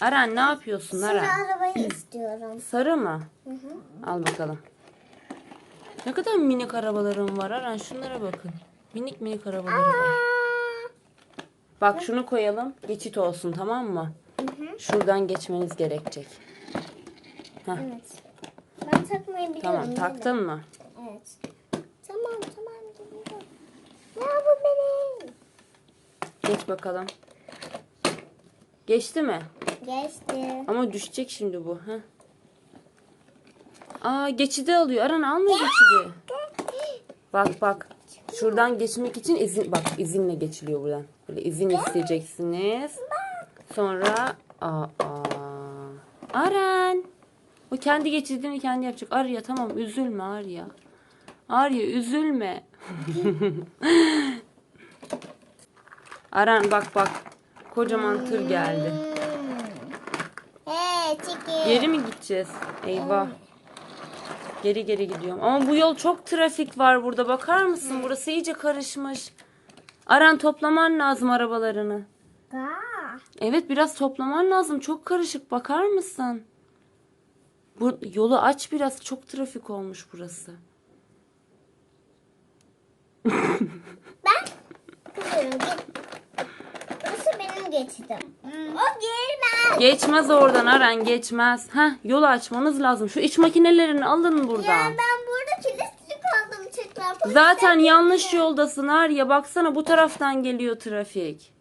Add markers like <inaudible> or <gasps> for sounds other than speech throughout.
Aran ne yapıyorsun Sarı Aran? arabayı istiyorum. Sarı mı? Hı hı. Al bakalım. Ne kadar minik arabalarım var Aran. Şunlara bakın. Minik minik arabalarım var. Bak şunu koyalım. Geçit olsun tamam mı? Hı hı. Şuradan geçmeniz gerekecek. Heh, Evet. Ben takmayı biliyorum. tamam taktın mı? Evet. Tamam tamam. geliyorum. Ya bu benim. Geç bakalım. Geçti mi? Geçti. Ama düşecek şimdi bu. Heh. Aa geçidi alıyor. Aran almıyor geçidi. Bak bak. Şuradan geçmek için izin bak izinle geçiliyor buradan. Böyle izin isteyeceksiniz. Sonra aa, aa. Aran. O kendi geçidini kendi yapacak. Arya tamam üzülme Arya. Arya üzülme. <laughs> Aran bak bak. Kocaman tır geldi. Geri mi gideceğiz? Eyvah. Geri geri gidiyorum. Ama bu yol çok trafik var burada. Bakar mısın? Burası iyice karışmış. Aran toplaman lazım arabalarını. Evet biraz toplaman lazım. Çok karışık. Bakar mısın? Bu yolu aç biraz. Çok trafik olmuş burası. Ben Burası benim geçidim. O girmez. Geçmez oradan Aran geçmez. Heh yolu açmanız lazım. Şu iç makinelerini alın buradan. Ya ben burada kilitli kaldım tekrar. Polis- Zaten yanlış yoldasın Arya. Baksana bu taraftan geliyor trafik.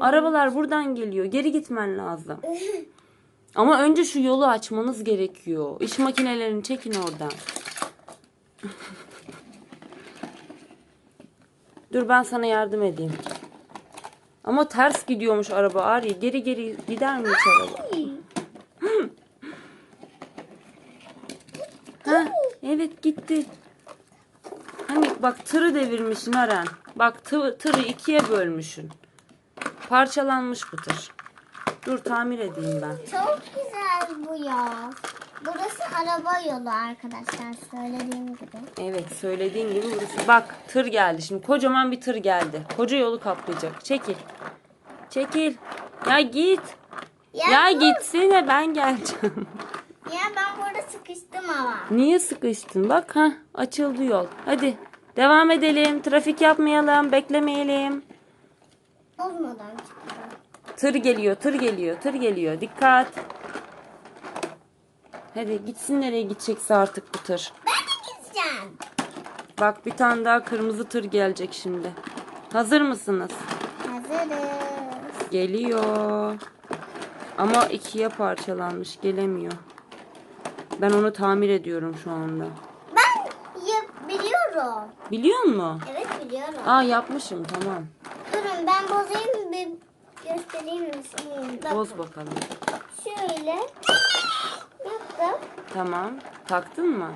Arabalar buradan geliyor. Geri gitmen lazım. <laughs> Ama önce şu yolu açmanız gerekiyor. İş makinelerini çekin oradan. <laughs> Dur ben sana yardım edeyim. Ama ters gidiyormuş araba Arya. Geri geri gider mi hiç araba? <gasps> Ha, evet gitti. Hani bak tırı devirmişsin Aren. Bak tı, tırı ikiye bölmüşsün. Parçalanmış bu tır. Dur tamir edeyim ben. Çok güzel bu yol. Burası araba yolu arkadaşlar söylediğim gibi. Evet söylediğin gibi burası. Bak tır geldi şimdi. Kocaman bir tır geldi. Koca yolu kaplayacak. Çekil. Çekil. Ya git. Ya dur. gitsene ben geleceğim. <laughs> Ya ben burada sıkıştım ama. Niye sıkıştın? Bak ha açıldı yol. Hadi devam edelim. Trafik yapmayalım. Beklemeyelim. Olmadan çıktım. Tır geliyor, tır geliyor, tır geliyor. Dikkat. Hadi gitsin nereye gidecekse artık bu tır. Ben de gideceğim. Bak bir tane daha kırmızı tır gelecek şimdi. Hazır mısınız? Hazırız. Geliyor. Ama ikiye parçalanmış, gelemiyor. Ben onu tamir ediyorum şu anda. Ben biliyorum. Biliyor musun? Evet biliyorum. Aa yapmışım tamam. Durun ben bozayım bir göstereyim misiniz? Bak Boz bakalım. şöyle yaptım. Tamam. Taktın mı?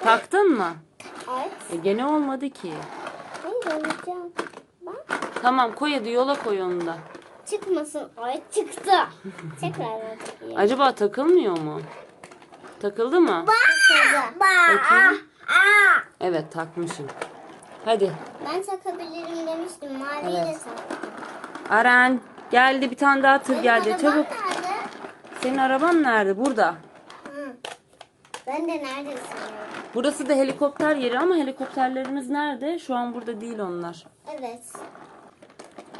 Taktın mı? Evet. E gene olmadı ki. Olacağım. Bak. Tamam koy hadi yola koy onu da. Çıkmasın. Ay çıktı. <laughs> Tekrar bakayım. Acaba takılmıyor mu? Takıldı mı? Takıldı. Bakayım. Evet takmışım. Hadi. Ben takabilirim demiştim. Maviyi Evet. de taktım. Aren geldi bir tane daha tır Benim geldi. arabam Çabuk. nerede? Senin araban nerede? Burada. Hı. Ben de nerede sanıyorum. Burası da helikopter yeri ama helikopterlerimiz nerede? Şu an burada değil onlar. Evet.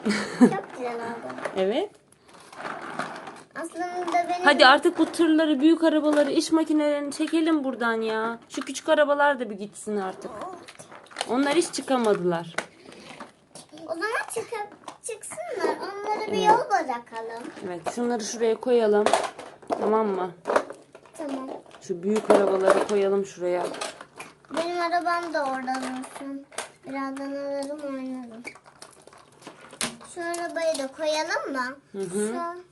<laughs> Çok güzel oldu. Evet. Aslında benim... Hadi artık bu tırları, büyük arabaları, iş makinelerini çekelim buradan ya. Şu küçük arabalar da bir gitsin artık. Onlar hiç çıkamadılar. O zaman çıkıp çıksınlar. Onlara bir yol bırakalım. Evet şunları şuraya koyalım. Tamam mı? Tamam. Şu büyük arabaları koyalım şuraya. Benim arabam da oradan olsun. Birazdan alırım oynarım. Şu arabayı da koyalım mı? Hı hı. Şu...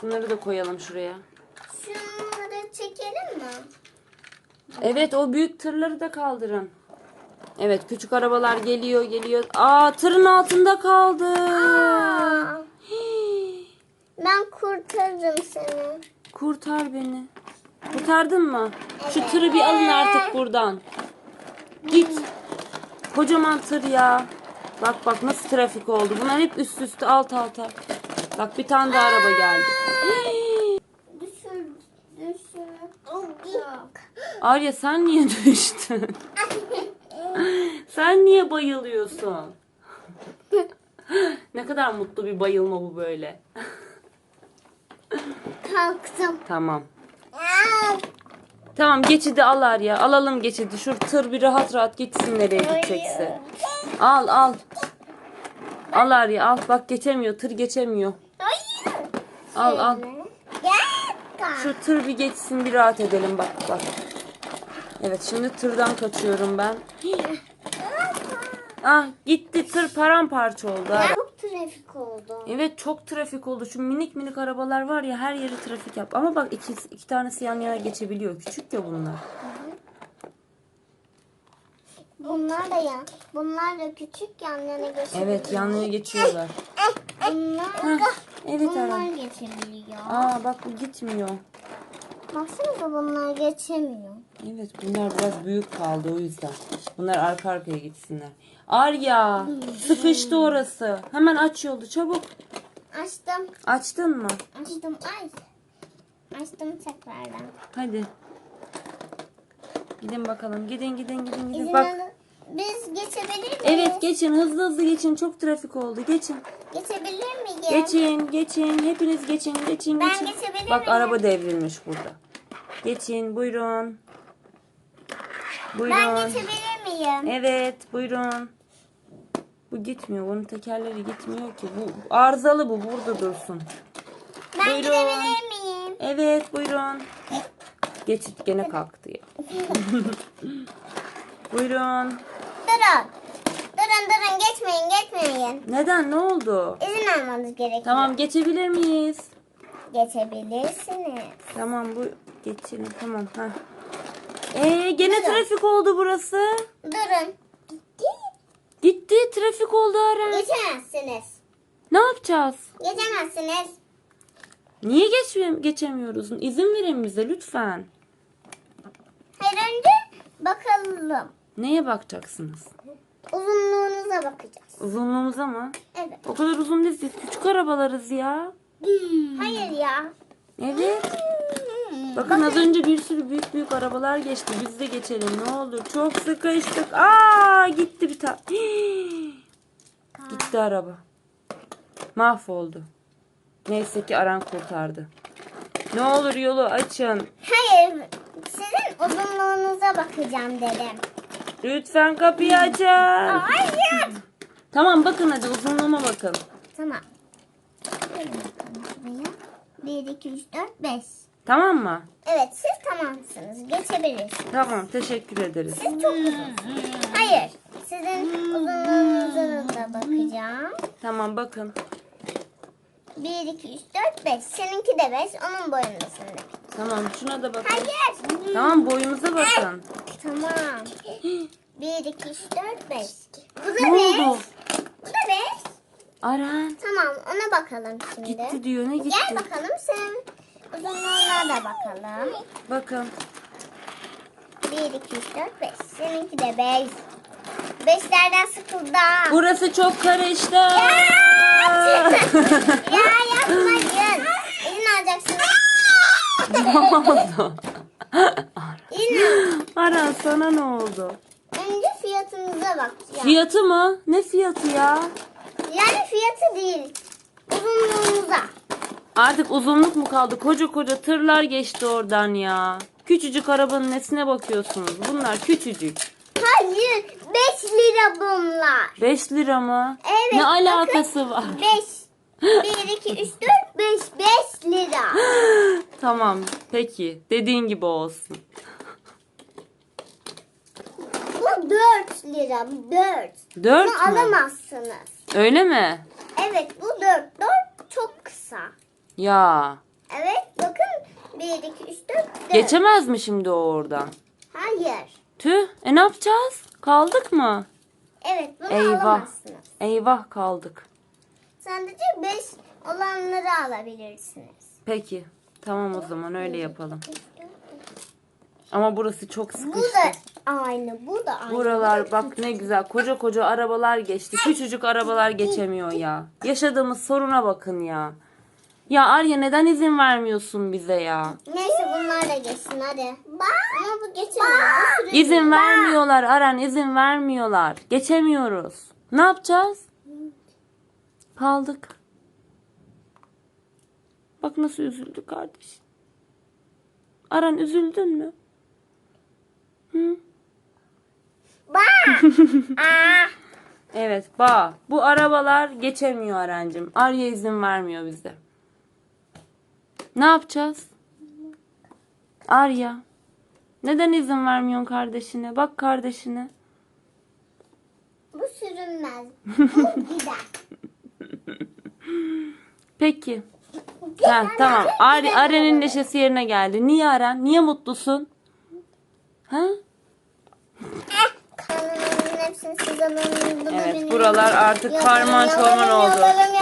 Şunları da koyalım şuraya. Şunları çekelim mi? Evet o büyük tırları da kaldırın. Evet küçük arabalar geliyor geliyor. Aa tırın altında kaldı. Aa, ben kurtarırım seni. Kurtar beni. Kurtardın mı? Şu tırı bir alın artık buradan. Git. Kocaman tır ya. Bak bak nasıl trafik oldu. Bunlar hep üst üste alt alta. Bak bir tane daha araba geldi. Düşür, düşür. Arya sen niye <laughs> düştün? Sen niye bayılıyorsun? ne kadar mutlu bir bayılma bu böyle. Kalktım. Tamam. Tamam geçidi al Arya. Alalım geçidi. Şu tır bir rahat rahat gitsin nereye gidecekse. Al al. Al Arya al. Bak geçemiyor. Tır geçemiyor. Al al. Şu tır bir geçsin bir rahat edelim bak bak. Evet şimdi tırdan kaçıyorum ben. <laughs> Ah gitti tır paramparça oldu. ha. Çok trafik oldu. Evet çok trafik oldu. Şu minik minik arabalar var ya her yeri trafik yap. Ama bak iki, iki tanesi yan yana geçebiliyor. Küçük ya bunlar. Bunlar da ya. Bunlar da küçük yan yana geçebiliyor. Evet yan yana geçiyorlar. Bunlar, Evet bunlar geçebiliyor. Aa bak bu gitmiyor. Baksanıza bunlar geçemiyor. Evet bunlar biraz büyük kaldı o yüzden. Bunlar arka arkaya gitsinler. Arya sıkıştı orası. Hemen aç yolu çabuk. Açtım. Açtın mı? Açtım. Ay. Açtım tekrardan. Hadi. Gidin bakalım. Gidin gidin gidin gidin. İzin Bak. alın. Biz geçebilir miyiz? Evet geçin hızlı hızlı geçin. Çok trafik oldu. Geçin. Geçebilir miyiz? Geçin geçin. Hepiniz geçin geçin Ben geçin. geçebilir Bak miyim? araba devrilmiş burada. Geçin buyurun. Buyurun. Ben geçebilir miyim? Evet buyurun. Bu gitmiyor. Bunun tekerleri gitmiyor ki. Bu arızalı bu. Burada dursun. Ben Buyurun. gidebilir miyim? Evet buyurun. Geçit gene kalktı ya. <laughs> buyurun. Durun. Durun durun geçmeyin geçmeyin. Neden? Ne oldu? İzin almanız gerekiyor. Tamam geçebilir miyiz? Geçebilirsiniz. Tamam bu geçelim tamam ha. Ee gene trafik oldu burası. Durun. Gitti. Gitti trafik oldu Aren. Geçemezsiniz. Ne yapacağız? Geçemezsiniz. Niye geçme geçemiyoruz? İzin verin bize lütfen. Hayır önce bakalım. Neye bakacaksınız? Uzunluğunuza bakacağız. Uzunluğumuza mı? Evet. O kadar uzun değiliz. Küçük arabalarız ya. Hayır ya. Evet. Bakın az önce bir sürü büyük büyük arabalar geçti. Biz de geçelim ne olur. Çok sıkıştık. Aa gitti bir tane. <gasps> gitti araba. Mahvoldu. Neyse ki Aran kurtardı. Ne olur yolu açın. Hayır. Sizin uzunluğunuza bakacağım dedim. Lütfen kapıyı açın. Hayır. Tamam bakın hadi uzunluğuma bakın. Tamam. Gelin bakalım şuraya. 1, 2, 3, 4, 5. Tamam mı? Evet siz tamamsınız. Geçebilirsiniz. Tamam teşekkür ederiz. Siz çok uzunsunuz. Hayır. Sizin uzunluğunuza da bakacağım. Tamam bakın. 1, 2, 3, 4, 5. Seninki de 5. Onun boyundasın. Tamam şuna da bakın. Hayır. Tamam boyumuza bakın. Tamam. 1, 2, 3, 4, 5. Bu Ne da 5. oldu? Bu da 5. Aran Tamam ona bakalım şimdi. gitti diyor ne gitti? Gel bakalım sen. Uzunluğuna da bakalım. Bakın. 1, 2, 3, 4, 5. Seninki de 5. Beşlerden sıkıldı. Burası çok karıştı. ya <laughs> yapmayın. İzin alacaksınız. ne oldu? İzin. Aran sana ne oldu? Önce fiyatınıza bakacağım. Fiyatı mı? Ne fiyatı ya? Yani fiyatı değil. Uzunluğunuza. Artık uzunluk mu kaldı? Koca koca tırlar geçti oradan ya. Küçücük arabanın nesine bakıyorsunuz? Bunlar küçücük. Hayır. 5 lira bunlar. 5 lira mı? Evet, Ne alakası var? 5. 1, 2, 3, 4, 5. 5 lira. <gasps> Tamam peki. Dediğin gibi olsun. Bu 4 lira. 4. 4 Bunu mü? alamazsınız. Öyle mi? Evet bu 4. 4 çok kısa. Ya. Evet bakın 1, 2, 3, 4, 4. Geçemez mi şimdi o oradan? Hayır. Tüh. E ne yapacağız? Kaldık mı? Evet bunu Eyvah. alamazsınız. Eyvah kaldık. Sadece 5 olanları alabilirsiniz. Peki. Tamam o zaman öyle yapalım. Ama burası çok Bu sıkıştı. da aynı. Bu da aynı. Buralar bak ne güzel koca koca arabalar geçti. Küçücük arabalar geçemiyor ya. Yaşadığımız soruna bakın ya. Ya Arya neden izin vermiyorsun bize ya? Neyse bunlar da geçsin hadi. Ama bu geçemiyor. İzin vermiyorlar Aran izin vermiyorlar. Geçemiyoruz. Ne yapacağız? Kaldık. Bak nasıl üzüldü kardeş. Aran üzüldün mü? Hı? Aa, <laughs> Evet bak bu arabalar geçemiyor Arancığım. Arya izin vermiyor bize. Ne yapacağız? Arya. Neden izin vermiyorsun kardeşine? Bak kardeşine. bu sürünmez. Bu <laughs> gider. Peki. Ha, tamam. Ar Aren'in neşesi yerine geldi. Niye Aren? Niye mutlusun? Ha? Hepsini siz alın. Evet buralar artık karman çorman oldu.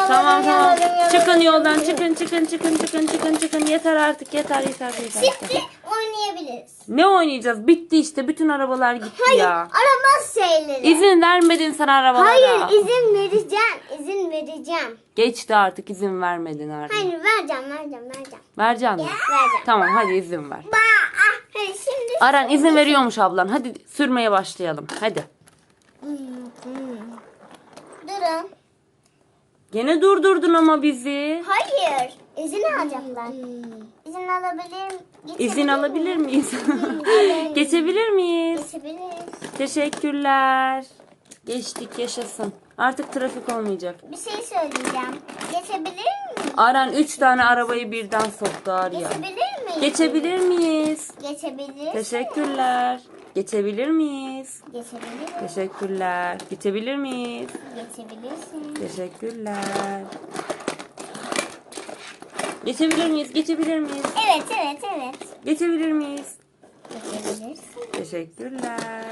Tamam tamam. Çıkın yoldan çıkın çıkın çıkın çıkın çıkın çıkın yeter artık yeter yeter yeter. Şimdi oynayabiliriz. Ne oynayacağız? Bitti işte bütün arabalar gitti Hayır, ya. araba şeyleri. İzin vermedin sen arabalara. Hayır, izin vereceğim. İzin vereceğim. Geçti artık izin vermedin Arya. Hayır, vereceğim, vereceğim, vereceğim. Vereceksin mi? Vereceğim. Tamam hadi izin ver. Ba, ah, hayır, şimdi Aran izin veriyormuş ablan. Hadi sürmeye başlayalım. Hadi. Durun. Gene durdurdun ama bizi. Hayır, izin alacaklar. İzin alabilir İzin alabilir miyiz? <laughs> Geçebilir miyiz? Geçebiliriz. Teşekkürler. Geçtik yaşasın. Artık trafik olmayacak. Bir şey söyleyeceğim. Geçebilir miyim? Aran 3 tane arabayı birden soktu Arya. Geçebilir miyim? Geçebilir miyiz? Geçebilir. Teşekkürler. Geçebilir miyiz? Geçebilir. Teşekkürler. Geçebilir miyiz? Geçebilirsin. Teşekkürler. Geçebilir miyiz? Geçebilir miyiz? Evet, evet, evet. Geçebilir miyiz? Geçebilirsin. Teşekkürler.